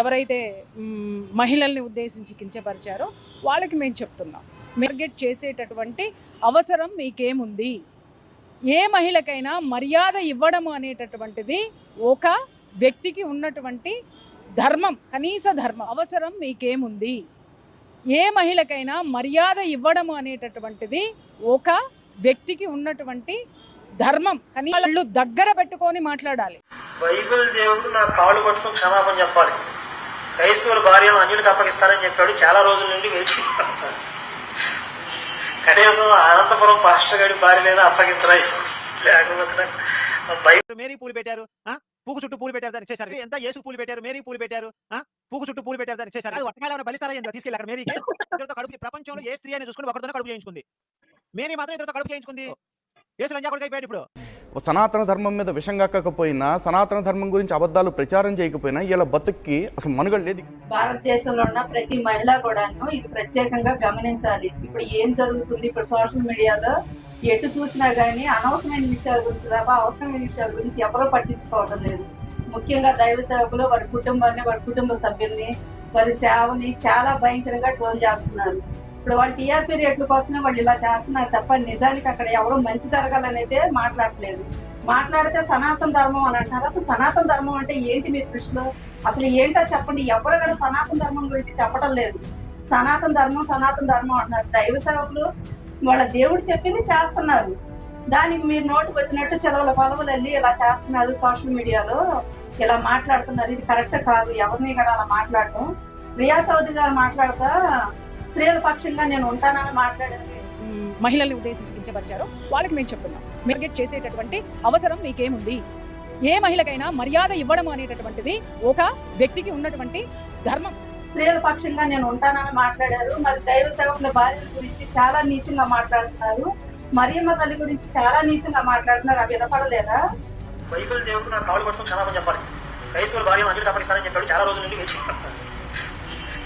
ఎవరైతే మహిళల్ని ఉద్దేశించి కించపరిచారో వాళ్ళకి మేము చెప్తున్నాం. టార్గెట్ చేసేటటువంటి అవసరం మీకేముంది? ఏ మహిళకైనా మర్యాద ఇవ్వడం అనేటటువంటిది ఒక వ్యక్తికి ఉన్నటువంటి ధర్మం కనీస ధర్మం అవసరం మీకేముంది? ఏ మహిళకైనా మర్యాద ఇవ్వడం అనేటటువంటిది ఒక వ్యక్తికి ఉన్నటువంటి ధర్మం. కనీసం వాళ్ళు దగ్గర పెట్టుకొని మాట్లాడాలి. బైబిల్ దేవుడు నా కాళ్ళు పట్టుకుని క్షమాపణ చెప్పాలి. క్రైస్తవుల భార్యను అన్యులకు అప్పగిస్తానని చెప్పాడు. చాలా రోజుల నుండి వేచి కనీసం అనంతపురం పాస్టర్ గారి భార్యనైనా అప్పగించరా లేకపోతే మేరీ పూలు పెట్టారు ఆ? పూకు చుట్టూ పూలు పెట్టారు దాన్ని చేశారు. ఎంత యేసు పూలు పెట్టారు మేరీ పూలు పెట్టారు ఆ? పూకు చుట్టూ పూలు పెట్టారు దాన్ని చేశారు. అది బలిస్తారా తీసుకెళ్ళి అక్కడ మేరీకి. ఇద్దరితో కడుపు ప్రపంచంలో ఏ స్త్రీ అని చూసుకుని ఒకరితో కడుపు చేయించుకుంది. మేరీ మాత్రం ఇద్దరితో కడుపు చేయించుకుంది. యేసు లంజా కొడుకు అయిపోయాడు ఇప్పుడు. సనాతన ధర్మం మీద విషం కక్కకపోయినా సనాతన ధర్మం గురించి అబద్ధాలు ప్రచారం చేయకపోయినా ఇలా బతుక్కి అసలు మనుగడ లేదు. భారతదేశంలో ఉన్న ప్రతి మహిళ కూడాను ఇది ప్రత్యేకంగా గమనించాలి. ఇప్పుడు ఏం జరుగుతుంది? ఇప్పుడు సోషల్ మీడియాలో ఎటు చూసినా గానీ అనవసరమైన విషయాల గురించి తప్ప అవసరమైన విషయాల గురించి ఎవరూ పట్టించుకోవడం లేదు. ముఖ్యంగా దైవ సేవకులు వారి కుటుంబాన్ని వారి కుటుంబ సభ్యుల్ని వారి సేవని చాలా భయంకరంగా ట్రోల్ చేస్తున్నారు. ఇప్పుడు వాళ్ళు టీఆర్పీ రేట్ల కోసమే వాళ్ళు ఇలా చేస్తున్నారు తప్ప నిజానికి అక్కడ ఎవరు మంచి జరగాలనైతే మాట్లాడట్లేదు. మాట్లాడితే సనాతన ధర్మం అని అంటున్నారు. అసలు సనాతన ధర్మం అంటే ఏంటి మీ దృష్టిలో? అసలు ఏంటో చెప్పండి. ఎవరు కూడా సనాతన ధర్మం గురించి చెప్పడం లేదు. సనాతన ధర్మం సనాతన ధర్మం అంటున్నారు. దైవ సేవకులు వాళ్ళ దేవుడు చెప్పింది చేస్తున్నారు. దానికి మీరు నోటుకు వచ్చినట్టు చెలవుల పొలవులు వెళ్ళి ఇలా చేస్తున్నారు సోషల్ మీడియాలో. ఇలా మాట్లాడుతున్నారు. ఇది కరెక్ట్ కాదు. ఎవరిని కూడా అలా మాట్లాడటం. ప్రియా చౌదరి గారు మాట్లాడతా స్త్రీల పక్షంగా నేను ఉంటానని మాట్లాడారు మ్, మహిళల్ని ఉద్దేశించి కించపరిచారో. వాళ్ళకి మేము చెప్తున్నాం టార్గెట్ చేసేటటువంటి అవసరం మీకేముంది? ఏ మహిళకైనా మర్యాద ఇవ్వడం అనేటటువంటిది ఒక వ్యక్తికి ఉన్నటువంటి ధర్మం. స్త్రీల పక్షంగా నేను ఉంటానని మాట్లాడారు. మరి దైవ సేవకుల భార్యల గురించి చాలా నీచంగా మాట్లాడుతున్నారు. మరియమ్మ తల్లి గురించి చాలా నీచంగా మాట్లాడుతున్నారు. అవి వినపడలేదా? బైబిల్ దేవుడు నా కాళ్ళు పట్టుకుని క్షమాపణ చెప్పాలి. క్రైస్తవుల అప్పగిస్తానని చెప్పాడు. చాలా రోజుల నుండి వేచి.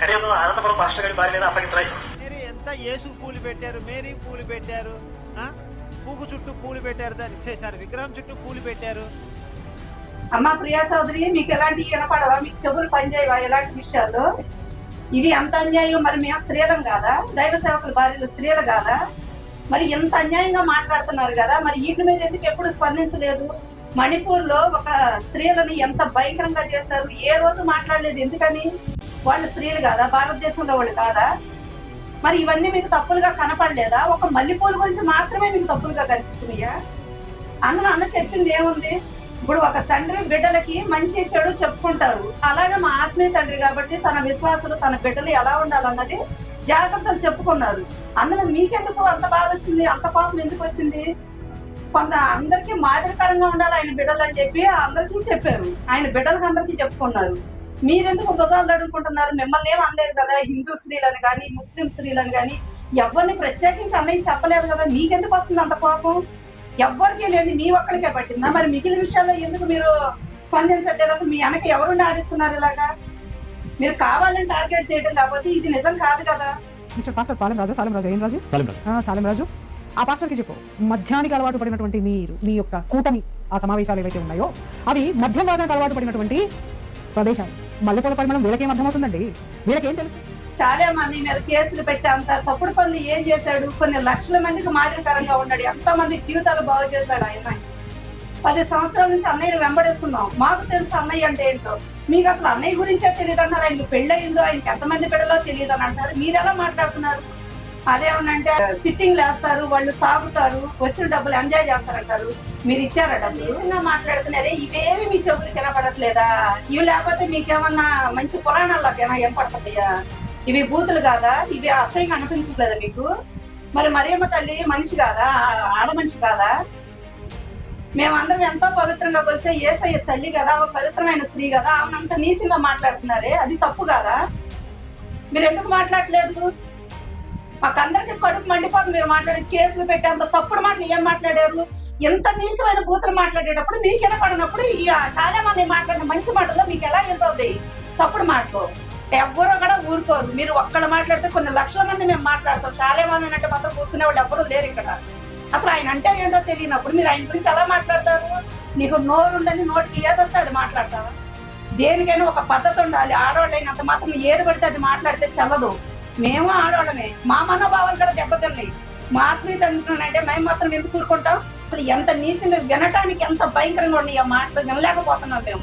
కనీసం అనంతపురం పాస్టర్ గారి భార్యనైనా అప్పగించరా మేరీ ఎంత యేసు పూలు పెట్టారు మేరీ పూలు పెట్టారు ఆ? పూకు చుట్టూ పూలు పెట్టారు దాన్ని చేశారు విగ్రహం చుట్టూ పూలు పెట్టారు. అమ్మా ప్రియా చౌదరి మీకు ఎలాంటి వినపడవా? మీకు చెవులు పనిచేయవా? ఎలాంటి విషయాలు? ఇవి ఎంత అన్యాయం మరి మేము స్త్రీలం కాదా? దైవ సేవకుల భార్యలు స్త్రీలు కాదా? మరి ఎంత అన్యాయంగా మాట్లాడుతున్నారు కదా? మరి వీటి మీద ఎందుకు ఎప్పుడు స్పందించలేదు? మణిపూర్లో ఒక స్త్రీలని ఎంత భయంకరంగా చేశారు? ఏ రోజు మాట్లాడలేదు ఎందుకని? వాళ్ళు స్త్రీలు కాదా? భారతదేశంలో వాళ్ళు కాదా? మరి ఇవన్నీ మీకు తప్పులుగా కనపడలేదా? ఒక మల్లెపూల గురించి మాత్రమే మీకు తప్పులుగా కనిపిస్తున్నాయా? అందులో అన్న చెప్పింది ఏముంది? ఇప్పుడు ఒక తండ్రి బిడ్డలకి మంచి చెడు చెప్పుకుంటారు. అలాగే మా ఆత్మీయ తండ్రి కాబట్టి తన విశ్వాసులు తన బిడ్డలు ఎలా ఉండాలన్నది జాగ్రత్తలు చెప్పుకున్నారు. అందులో మీకెందుకు అంత బాధ వచ్చింది? అంత పాపం ఎందుకు వచ్చింది? కొంత అందరికీ మాదిరికరంగా ఉండాలి ఆయన బిడ్డలు అని చెప్పి అందరికీ చెప్పారు. ఆయన బిడ్డలకు అందరికీ చెప్పుకున్నారు. మీరెందుకు భుజాలు తడుకుంటున్నారు మిమ్మల్ని ఏం అనలేదు కదా హిందూ స్త్రీలని కానీ ముస్లిం స్త్రీలని కానీ ఎవరిని ప్రత్యేకించి అన్నయ్య చెప్పలేదు కదా. మీకెందుకు వస్తుంది అంత కోపం? ఎవ్వరికీ లేదు మీ ఒక్కరికే పట్టిందా? మరి మిగిలిన విషయాల్లో ఎందుకు మీరు స్పందించట్లేదు? అసలు మీ వెనక ఎవరు ఆడిస్తున్నారు ఇలాగా? మీరు కావాలని టార్గెట్ చేయడం కాకపోతే ఇది నిజం కాదు కదా. మిస్టర్ పాస్టర్ పాలెం రాజు సాలెం రాజు ఏం రాజు? సాలెం రాజు. ఆ, సాలెం రాజు. ఆ పాస్టర్కి చెప్పు. మద్యానికి అలవాటు పడినటువంటి మీరు మీ యొక్క కూటమి ఆ సమావేశాలు ఏవైతే ఉన్నాయో అవి మద్యం వాసనకు అలవాటు పడినటువంటి ప్రదేశాలు. మల్లెపూల పరిమళం వీళ్ళకేం అర్థమవుతుందండి? వీళ్ళకేం తెలుసు? చాలా మంది మీద కేసులు పెట్టి అంత తప్పుడు పనులు ఏం చేశాడు? కొన్ని లక్షల మందికి మాదిరికరంగా ఉన్నాడు. ఎంతో మంది జీవితాలు బాగు చేశాడు ఆయన. పది సంవత్సరాల నుంచి అన్నయ్యని వెంబడిస్తున్నాం. మాకు తెలుసు అన్నయ్య అంటే ఏంటో. మీకు అసలు అన్నయ్య గురించే తెలియదు అంటారు ఆయన పెళ్ళయిందో ఆయనకి ఎంతమంది బిడ్డలో తెలియదు అని అంటారు మీరు ఎలా మాట్లాడుతున్నారు? అదేమనంటే సిట్టింగ్ వేస్తారు వాళ్ళు తాగుతారు వచ్చిన డబ్బులు ఎంజాయ్ చేస్తారంటారు. మీరు ఇచ్చారా డబ్బులు? చిన్న మాట్లాడుతున్నారే ఇవేమి మీ చెవులు కనపడట్లేదా ఇవి లేకపోతే మీకేమన్నా మంచి పురాణాల్లోకి ఏమైనా ఏం పడుతుందయ్యా ఇవి బూతులు కాదా? ఇవి అసహ్యంగా అనిపించట్లేదా మీకు? మరి మరియమ్మ తల్లి మనిషి కాదా? ఆడ మనిషి కాదా? మేమందరం ఎంతో పవిత్రంగా కొలిసే ఏసయ్య తల్లి కదా ఒక పవిత్రమైన స్త్రీ కదా ఆమెనంత నీచంగా మాట్లాడుతున్నారే అది తప్పు కాదా? మీరు ఎందుకు మాట్లాడలేదు మాకందరికి కడుపు మండిపోతుంది. మీరు మాట్లాడే కేసులు పెట్టి అంత తప్పుడు మాటలు ఏం మాట్లాడారు? ఎంత నీచమైన బూతులు మాట్లాడేటప్పుడు మీకు వినపడినప్పుడు ఈ చాలా మాట్లాడిన మంచి మాటల్లో మీకు ఎలా వెళ్తుంది తప్పుడు మాటలు. ఎవ్వరూ కూడా ఊరుకోరు. మీరు ఒక్కడ మాట్లాడితే కొన్ని లక్షల మంది మేము మాట్లాడతాం. చాలా అంటే మాత్రం కూర్చునే వాళ్ళు ఎవ్వరూ లేరు ఇక్కడ. అసలు ఆయన అంటే ఏంటో తెలియనప్పుడు మీరు ఆయన గురించి ఎలా మాట్లాడతారు? నీకు నోరు ఉందని నోటికి ఏదొస్తే అది మాట్లాడతావా? దేనికైనా ఒక పద్ధతి ఉండాలి. ఆడవాళ్ళైనంత మాత్రం ఏది పడితే అది మాట్లాడితే చల్లదు. మేము ఆడవాళ్ళమే. మా మనోభావాలు కూడా దెబ్బతిన్నాయి. మా ఆత్మీయత అంటే మేము మాత్రం ఎందుకు కూరుకుంటాం అసలు ఎంత నీచులు వినటానికి ఎంత భయంకరంగా ఉన్నాయి ఆ మాటలు వినలేకపోతున్నాం మేము.